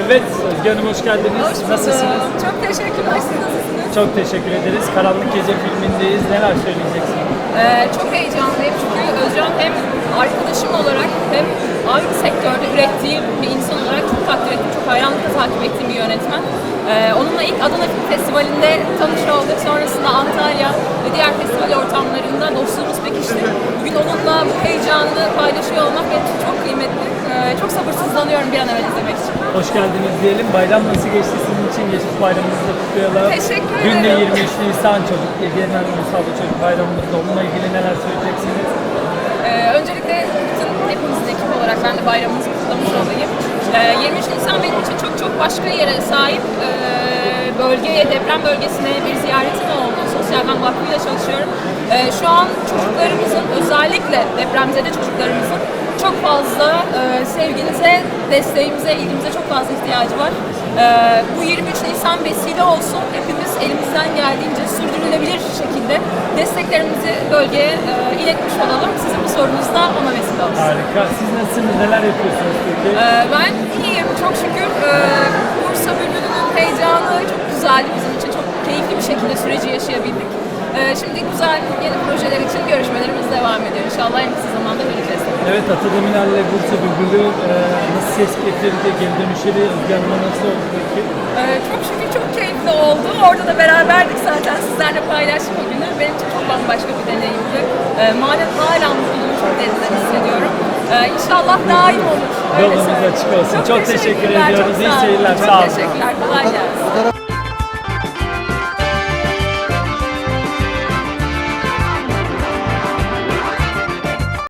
Evet, Özge Hanım hoş geldiniz. Hoş bulduk. Nasılsınız? Çok teşekkürler. Siz nasılsınız? Çok teşekkür ederiz. Karanlık Gece filmindeyiz. Neler söyleyeceksiniz? Ee, çok heyecanlıyım çünkü Özcan hem arkadaşım olarak hem aynı sektörde ürettiğim bir insan olarak çok takdir ettim. Çok hayranlıkla takip ettiğim bir yönetmen. Ee, onunla ilk Adana Film Festivali'nde tanış olduk. Sonrasında Antalya ve diğer festival ortamlarında dostluğumuz pekişti. Bugün onunla bu heyecanı paylaşıyor olmak benim için çok kıymetli. Ee, çok sabırsızlanıyorum bir an evvel izlemek için. Hoş geldiniz diyelim. Bayram nasıl geçti sizin için? Geçmiş bayramınızı da kutlayalım. Teşekkür Dün de ederim. 23 Nisan Çocuk Egemen Ulusal Çocuk Bayramımızda. Onunla ilgili neler söyleyeceksiniz? Ee, öncelikle bütün hepimizin ekip olarak ben de bayramınızı kutlamış olayım. Ee, 23 Nisan benim için çok çok başka yere sahip. Ee, bölgeye, deprem bölgesine bir ziyaretim oldu. Sosyal Ben Vakfı'yla çalışıyorum. Ee, şu an çocuklarımızın, özellikle depremzede çocuklarımızın çok fazla e, sevginize, desteğimize, ilgimize çok fazla ihtiyacı var. Ee, bu 23 Nisan vesile olsun. Hepimiz elimizden geldiğince sürdürülebilir şekilde desteklerimizi bölgeye e, iletmiş olalım. Sizin bu sorunuz da ona vesile olsun. Harika. Siz nasılsınız? Neler yapıyorsunuz peki? Ee, ben iyiyim çok şükür. Ee, Bursa Bülbülü'nün heyecanı çok güzeldi bizim için. Çok keyifli bir şekilde süreci yaşayabildik. Ee, şimdi güzel yeni projeler için görüşmelerimiz devam ediyor. İnşallah en kısa zamanda göreceğiz. Evet, Atademirlerle Bursa Bülbülü e, nasıl ses getirdi? Geri dönüşleri Özge nasıl oldu peki? Ee, çok şükür çok keyifli oldu. Orada da beraberdik zaten sizlerle paylaştık o günü. Benim için çok bambaşka bir deneyimdi. Ee, manen hala mutluluğumu çok derinden hissediyorum. Ee, inşallah daim olur. Öyle Yolunuz açık olsun. Çok teşekkür teşekkürler, ediyoruz. çok İyi seyirler. Çok Sağ olun. teşekkürler. Kolay gelsin.